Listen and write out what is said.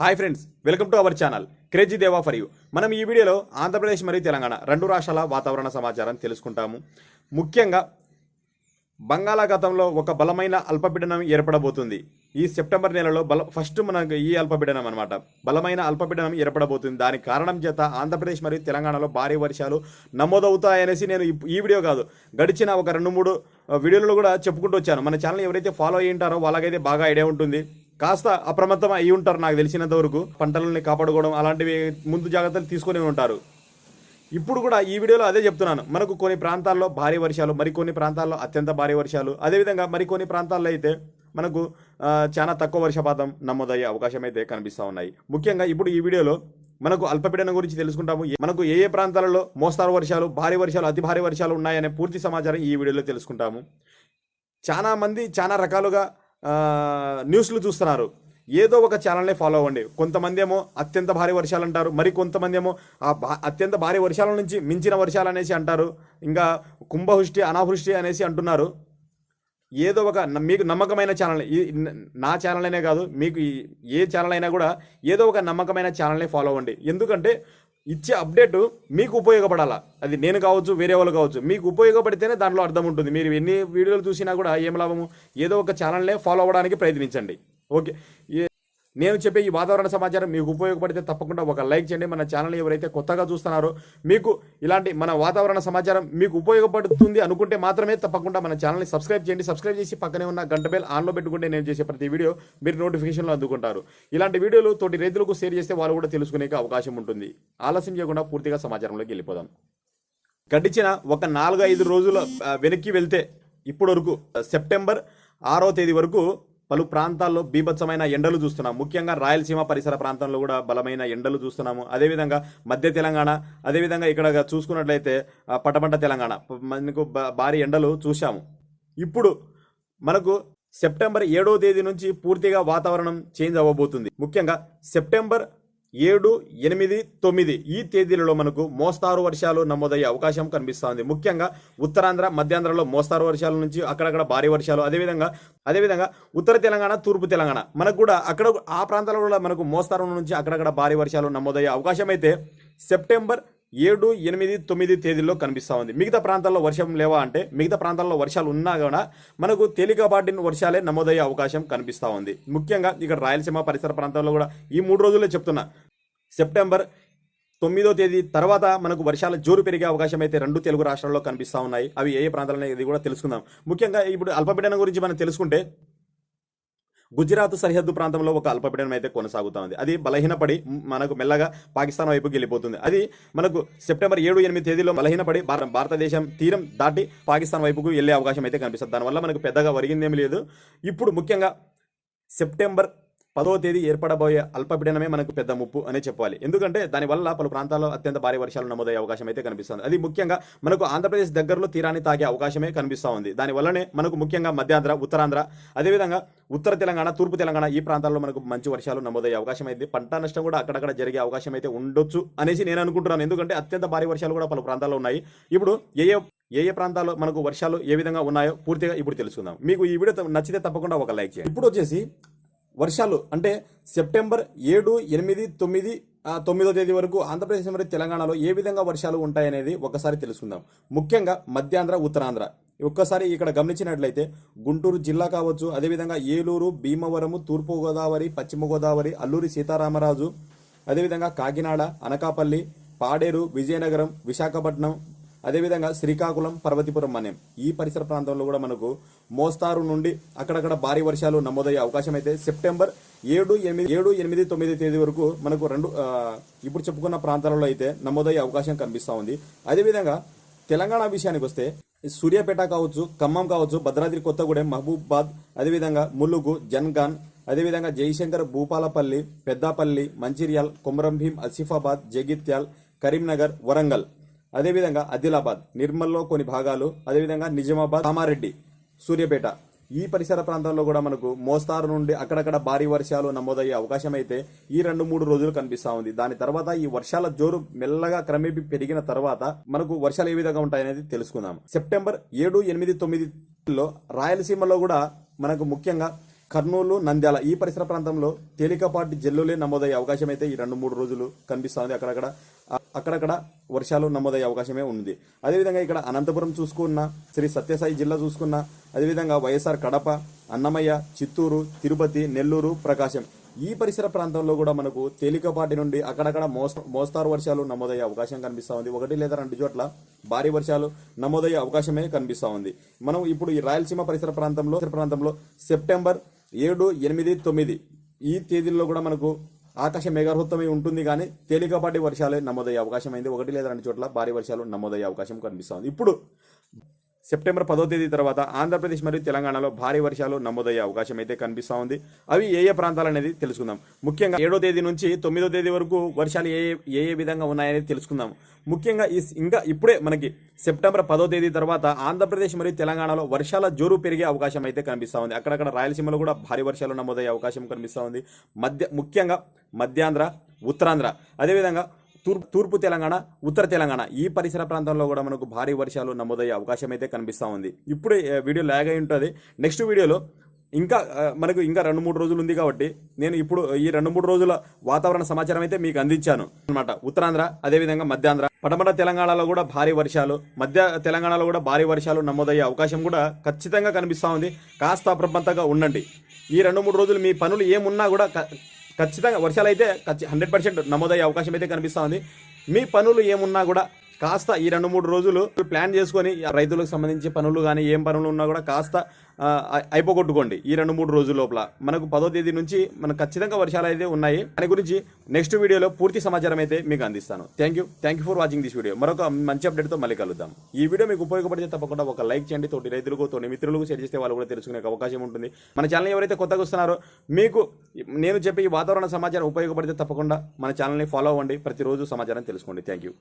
Hi friends welcome to our channel crazy Deva for you. మనం ఈ వీడియోలో ఆంధ్రప్రదేశ్ మరియు తెలంగాణ రెండు రాష్ట్రాల వాతావరణ సమాచారం తెలుసుకుంటాము. ముఖ్యంగా బంగాళాఖాతంలో ఒక బలమైన అల్పపీడనం ఏర్పడబోతుంది. ఈ సెప్టెంబర్ నెలలో బల ఫస్ట్ మనకు ఈ అల్పపీడనం అనమాట బలమైన అల్పపీడనం ఏర్పడబోతుంది. దాని కారణం చేత ఆంధ్రప్రదేశ్ మరియు తెలంగాణలో భారీ వర్షాలు నమోదవుతాయనేసి నేను ఈ వీడియో కాదు. గడిచిన ఒక రెండు మూడు వీడియోలు వీడియోలలో కూడా చెప్పుకుంటూ వచ్చాను. మన ఛానల్ ఎవరైతే ఫాలో అయ్యి ఉంటారో వాళ్ళకైతే బాగా ఐడియా ఉంటుంది. కాస్త అప్రమత్తం అయి ఉంటారు నాకు తెలిసినంత వరకు. పంటలని కాపాడుకోవడం అలాంటివి ముందు జాగ్రత్తలు తీసుకొని ఉంటారు. ఇప్పుడు కూడా ఈ వీడియోలో అదే చెప్తున్నాను. మనకు కొన్ని ప్రాంతాల్లో భారీ వర్షాలు మరికొన్ని ప్రాంతాల్లో అత్యంత భారీ వర్షాలు. అదేవిధంగా మరికొన్ని ప్రాంతాల్లో అయితే మనకు చాలా తక్కువ వర్షపాతం నమోదయ్యే అవకాశం అయితే కనిపిస్తూ ఉన్నాయి. ముఖ్యంగా ఇప్పుడు ఈ వీడియోలో మనకు అల్పపీడనం గురించి తెలుసుకుంటాము. మనకు ఏ ఏ ప్రాంతాలలో మోస్తారు వర్షాలు భారీ వర్షాలు అతి భారీ వర్షాలు ఉన్నాయనే పూర్తి సమాచారం ఈ వీడియోలో తెలుసుకుంటాము. చాలా మంది చాలా రకాలుగా న్యూస్లు చూస్తున్నారు. ఏదో ఒక ఛానల్నే ఫాలో అవ్వండి. కొంతమంది ఏమో అత్యంత భారీ వర్షాలు అంటారు. మరి కొంతమంది ఏమో ఆ భా- అత్యంత భారీ వర్షాల నుంచి మించిన వర్షాలు అనేసి అంటారు. ఇంకా కుంభవృష్టి అనావృష్టి అనేసి అంటున్నారు. ఏదో ఒక మీకు నమ్మకమైన ఛానల్ ఈ నా ఛానల్ అనే కాదు మీకు ఏ ఛానల్ అయినా కూడా ఏదో ఒక నమ్మకమైన ఛానల్ని ఫాలో అవ్వండి. ఎందుకంటే ఇచ్చే అప్డేట్ మీకు ఉపయోగపడాలా? అది నేను కావచ్చు వేరే వాళ్ళు కావచ్చు. మీకు ఉపయోగపడితేనే దాంట్లో అర్థం ఉంటుంది. మీరు ఎన్ని వీడియోలు చూసినా కూడా ఏం లాభము? ఏదో ఒక ఛానల్నే ఫాలో అవ్వడానికి ప్రయత్నించండి. ఓకే నేను చెప్పే ఈ వాతావరణ సమాచారం మీకు ఉపయోగపడితే తప్పకుండా ఒక లైక్ చేయండి. మన ఛానల్ ఎవరైతే కొత్తగా చూస్తున్నారో మీకు ఇలాంటి మన వాతావరణ సమాచారం మీకు ఉపయోగపడుతుంది అనుకుంటే మాత్రమే తప్పకుండా మన ఛానల్ని సబ్స్క్రైబ్ చేయండి. సబ్స్క్రైబ్ చేసి పక్కనే ఉన్న గంట బెల్ ఆన్లో పెట్టుకుంటే నేను చేసే ప్రతి వీడియో మీరు నోటిఫికేషన్లో అందుకుంటారు. ఇలాంటి వీడియోలు తోటి రైతులకు షేర్ చేస్తే వాళ్ళు కూడా తెలుసుకునే అవకాశం ఉంటుంది. ఆలస్యం చేయకుండా పూర్తిగా సమాచారంలోకి వెళ్ళిపోదాం. గడిచిన ఒక నాలుగు ఐదు రోజుల వెనక్కి వెళ్తే ఇప్పటి వరకు సెప్టెంబర్ ఆరో తేదీ వరకు పలు ప్రాంతాల్లో బీభత్సమైన ఎండలు చూస్తున్నాం. ముఖ్యంగా రాయలసీమ పరిసర ప్రాంతంలో కూడా బలమైన ఎండలు చూస్తున్నాము. అదేవిధంగా మధ్య తెలంగాణ అదేవిధంగా ఇక్కడ చూసుకున్నట్లయితే ఆ, పటపంట తెలంగాణ. మనకు భారీ ఎండలు చూశాము. ఇప్పుడు మనకు సెప్టెంబర్ ఏడో తేదీ నుంచి పూర్తిగా వాతావరణం చేంజ్ అవ్వబోతుంది. ముఖ్యంగా సెప్టెంబర్ ఏడు ఎనిమిది తొమ్మిది. ఈ తేదీలలో మనకు మోస్తారు వర్షాలు నమోదయ్యే అవకాశం కనిపిస్తోంది. ముఖ్యంగా ఉత్తరాంధ్ర మధ్యాంధ్రలో మోస్తారు వర్షాల నుంచి అక్కడక్కడ భారీ వర్షాలు. అదేవిధంగా అదేవిధంగా ఉత్తర తెలంగాణ తూర్పు తెలంగాణ. మనకు కూడా అక్కడ ఆ ప్రాంతాలలో కూడా మనకు మోస్తారు నుంచి అక్కడక్కడ భారీ వర్షాలు నమోదయ్యే అవకాశం అయితే సెప్టెంబర్ ఏడు ఎనిమిది తొమ్మిది తేదీల్లో కనిపిస్తూ ఉంది. మిగతా ప్రాంతాల్లో వర్షం లేవా అంటే మిగతా ప్రాంతాల్లో వర్షాలు ఉన్నా కూడా మనకు తేలికపాటిన వర్షాలే నమోదయ్యే అవకాశం కనిపిస్తూ ఉంది. ముఖ్యంగా ఇక్కడ రాయలసీమ పరిసర ప్రాంతాల్లో కూడా ఈ మూడు రోజుల్లో చెప్తున్నా. సెప్టెంబర్ తొమ్మిదో తేదీ తర్వాత మనకు వర్షాల జోరు పెరిగే అవకాశం అయితే రెండు తెలుగు రాష్ట్రాల్లో కనిపిస్తూ ఉన్నాయి. అవి ఏ ఏ ప్రాంతాలు ఇది కూడా తెలుసుకుందాం. ముఖ్యంగా ఇప్పుడు అల్పపీడనం గురించి మనం తెలుసుకుంటే గుజరాత్ సరిహద్దు ప్రాంతంలో ఒక అల్పపీడనం అయితే కొనసాగుతా ఉంది అది బలహీనపడి మనకు మెల్లగా పాకిస్తాన్ వైపుకి వెళ్ళిపోతుంది అది మనకు సెప్టెంబర్ ఏడు ఎనిమిది తేదీలో బలహీనపడి భారతదేశం తీరం దాటి పాకిస్తాన్ వైపుకు వెళ్ళే అవకాశం అయితే కనిపిస్తుంది. దానివల్ల మనకు పెద్దగా ఒరిగిందేమీ లేదు. ఇప్పుడు ముఖ్యంగా సెప్టెంబర్ పదో తేదీ ఏర్పడబోయే అల్పపీడనమే మనకు పెద్ద ముప్పు అనే చెప్పాలి. ఎందుకంటే దానివల్ల పలు ప్రాంతాల్లో అత్యంత భారీ వర్షాలు నమోదయ్యే అవకాశం అయితే కనిపిస్తుంది. అది ముఖ్యంగా మనకు ఆంధ్రప్రదేశ్ దగ్గరలో తీరాన్ని తాగే అవకాశమే కనిపిస్తూ ఉంది. దానివల్లనే మనకు ముఖ్యంగా మధ్యాంధ్ర ఉత్తరాంధ్ర అదేవిధంగా ఉత్తర తెలంగాణ తూర్పు తెలంగాణ ఈ ప్రాంతాల్లో మనకు మంచి వర్షాలు నమోదయ్యే అవకాశం అయితే పంట నష్టం కూడా అక్కడక్కడ జరిగే అవకాశం అయితే ఉండొచ్చు అనేసి నేను అనుకుంటున్నాను. ఎందుకంటే అత్యంత భారీ వర్షాలు కూడా పలు ప్రాంతాల్లో ఉన్నాయి. ఇప్పుడు ఏ ఏ ఏ ఏ ప్రాంతాల్లో మనకు వర్షాలు ఏ విధంగా ఉన్నాయో పూర్తిగా ఇప్పుడు తెలుసుకుందాం. మీకు ఈ వీడియో నచ్చితే తప్పకుండా ఒక లైక్ చేయండి. ఇప్పుడు వచ్చేసి వర్షాలు అంటే సెప్టెంబర్ ఏడు ఎనిమిది తొమ్మిది తొమ్మిదో తేదీ వరకు ఆంధ్రప్రదేశ్ మరియు తెలంగాణలో ఏ విధంగా వర్షాలు ఉంటాయనేది ఒకసారి తెలుసుకుందాం. ముఖ్యంగా మధ్యాంధ్ర ఉత్తరాంధ్ర. ఒక్కసారి ఇక్కడ గమనించినట్లయితే గుంటూరు జిల్లా కావచ్చు అదేవిధంగా ఏలూరు భీమవరము తూర్పు గోదావరి పశ్చిమ గోదావరి అల్లూరి సీతారామరాజు అదేవిధంగా కాకినాడ అనకాపల్లి పాడేరు విజయనగరం విశాఖపట్నం అదేవిధంగా శ్రీకాకుళం పర్వతిపురం మన్యం ఈ పరిసర ప్రాంతంలో కూడా మనకు మోస్తారు నుండి అక్కడక్కడ భారీ వర్షాలు నమోదయ్యే అవకాశం అయితే సెప్టెంబర్ ఏడు ఎనిమిది ఏడు ఎనిమిది తొమ్మిది తేదీ వరకు మనకు రెండు ఇప్పుడు చెప్పుకున్న ప్రాంతాలలో అయితే నమోదయ్యే అవకాశం కనిపిస్తూ ఉంది. అదేవిధంగా తెలంగాణ విషయానికి వస్తే సూర్యాపేట కావచ్చు ఖమ్మం కావచ్చు భద్రాద్రి కొత్తగూడెం మహబూబాద్ అదేవిధంగా ములుగు జన్గాన్ అదేవిధంగా జయశంకర్ భూపాలపల్లి పెద్దాపల్లి మంచిర్యాల్ కొమరంభీం ఆసిఫాబాద్ జగిత్యాల్ కరీంనగర్ వరంగల్. అదేవిధంగా ఆదిలాబాద్ నిర్మల్లో కొన్ని భాగాలు అదేవిధంగా నిజామాబాద్ కామారెడ్డి సూర్యాపేట. ఈ పరిసర ప్రాంతాల్లో కూడా మనకు మోస్తారు నుండి అక్కడక్కడ భారీ వర్షాలు నమోదయ్యే అవకాశం అయితే ఈ రెండు మూడు రోజులు కనిపిస్తా ఉంది. దాని తర్వాత ఈ వర్షాల జోరు మెల్లగా క్రమేపీ పెరిగిన తర్వాత మనకు వర్షాలు ఏ విధంగా ఉంటాయనేది తెలుసుకుందాం. సెప్టెంబర్ ఏడు ఎనిమిది తొమ్మిదిలో రాయలసీమలో కూడా మనకు ముఖ్యంగా కర్నూలు నంద్యాల ఈ పరిసర ప్రాంతంలో తేలికపాటి జల్లులే నమోదయ్యే అవకాశం అయితే ఈ రెండు మూడు రోజులు కనిపిస్తుంది. అక్కడక్కడ అక్కడక్కడ వర్షాలు నమోదయ్యే అవకాశమే ఉంది. అదేవిధంగా ఇక్కడ అనంతపురం చూసుకున్న శ్రీ సత్యసాయి జిల్లా చూసుకున్న అదేవిధంగా వైఎస్ఆర్ కడప అన్నమయ్య చిత్తూరు తిరుపతి నెల్లూరు ప్రకాశం ఈ పరిసర ప్రాంతంలో కూడా మనకు తేలికపాటి నుండి అక్కడక్కడ మోస్తారు వర్షాలు నమోదయ్యే అవకాశం కనిపిస్తూ ఉంది ఒకటి లేదా రెండు చోట్ల భారీ వర్షాలు నమోదయ్యే అవకాశమే కనిపిస్తూ ఉంది మనం ఇప్పుడు ఈ రాయలసీమ పరిసర ప్రాంతంలో ప్రాంతంలో సెప్టెంబర్ ఏడు ఎనిమిది తొమ్మిది. ఈ తేదీల్లో కూడా మనకు ఆకాశం మేఘావృతమై ఉంటుంది కానీ తేలికపాటి వర్షాలే నమోదయ్యే అవకాశం అయింది. ఒకటి లేదా రెండు చోట్ల భారీ వర్షాలు నమోదయ్యే అవకాశం కనిపిస్తుంది. ఇప్పుడు సెప్టెంబర్ పదో తేదీ తర్వాత ఆంధ్రప్రదేశ్ మరియు తెలంగాణలో భారీ వర్షాలు నమోదయ్యే అవకాశం అయితే కనిపిస్తూ ఉంది. అవి ఏ ఏ ప్రాంతాలు అనేది తెలుసుకుందాం. ముఖ్యంగా ఏడో తేదీ నుంచి తొమ్మిదో తేదీ వరకు వర్షాలు ఏ ఏ- ఏ విధంగా ఉన్నాయనేది తెలుసుకుందాం. ముఖ్యంగా ఈ ఇంకా ఇప్పుడే మనకి సెప్టెంబర్ పదో తేదీ తర్వాత ఆంధ్రప్రదేశ్ మరియు తెలంగాణలో వర్షాల జోరు పెరిగే అవకాశం అయితే కనిపిస్తూ ఉంది. అక్కడక్కడ రాయలసీమలో కూడా భారీ వర్షాలు నమోదయ్యే అవకాశం కనిపిస్తూ ఉంది. మధ్య ముఖ్యంగా మధ్యాంధ్ర ఉత్తరాంధ్ర. అదేవిధంగా తూర్పు తూర్పు తెలంగాణ ఉత్తర తెలంగాణ ఈ పరిసర ప్రాంతంలో కూడా మనకు భారీ వర్షాలు నమోదయ్యే అవకాశం అయితే కనిపిస్తూ ఉంది. ఇప్పుడు వీడియో లాగ్ అయి ఉంటుంది. నెక్స్ట్ వీడియోలో ఇంకా మనకు ఇంకా రెండు మూడు రోజులు ఉంది కాబట్టి నేను ఇప్పుడు ఈ రెండు మూడు రోజుల వాతావరణ సమాచారం అయితే మీకు అందించాను. అనమాట ఉత్తరాంధ్ర అదేవిధంగా మధ్యాంధ్ర పడమట తెలంగాణలో కూడా భారీ వర్షాలు మధ్య తెలంగాణలో కూడా భారీ వర్షాలు నమోదయ్యే అవకాశం కూడా ఖచ్చితంగా కనిపిస్తూ ఉంది. కాస్త అప్రమత్తంగా ఉండండి. ఈ రెండు మూడు రోజులు మీ పనులు ఏమున్నా కూడా ఖచ్చితంగా వర్షాలు అయితే హండ్రెడ్ పర్సెంట్ నమోదయ్యే అవకాశం అయితే కనిపిస్తూ ఉంది. మీ పనులు ఏమున్నా కూడా కాస్త ఈ రెండు మూడు రోజులు ప్లాన్ చేసుకొని ఆ రైతులకు సంబంధించి పనులు కానీ ఏం పనులు ఉన్నా కూడా కాస్త అయిపోగొట్టుకోండి ఈ రెండు మూడు రోజుల లోపల. మనకు పదో తేదీ నుంచి మనకు ఖచ్చితంగా వర్షాలు అయితే ఉన్నాయి. దాని గురించి నెక్స్ట్ వీడియోలో పూర్తి సమాచారం అయితే మీకు అందిస్తాను. Thank you. Thank you for watching this video. మరొక మంచి అప్డేట్తో మళ్ళీ కలుద్దాం. ఈ వీడియో మీకు ఉపయోగపడితే తప్పకుండా ఒక లైక్ చేయండి. తోటి రైతులకు తోటి మిత్రులకు షేర్ చేస్తే వాళ్ళు కూడా తెలుసుకునే అవకాశం ఉంటుంది. మన ఛానల్ ఎవరైతే కొత్తగా వస్తున్నారో మీకు నేను చెప్పే ఈ వాతావరణ సమాచారం ఉపయోగపడితే తప్పకుండా మన ఛానల్ని ఫాలో అవ్వండి. ప్రతిరోజు సమాచారం తెలుసుకోండి. Thank you.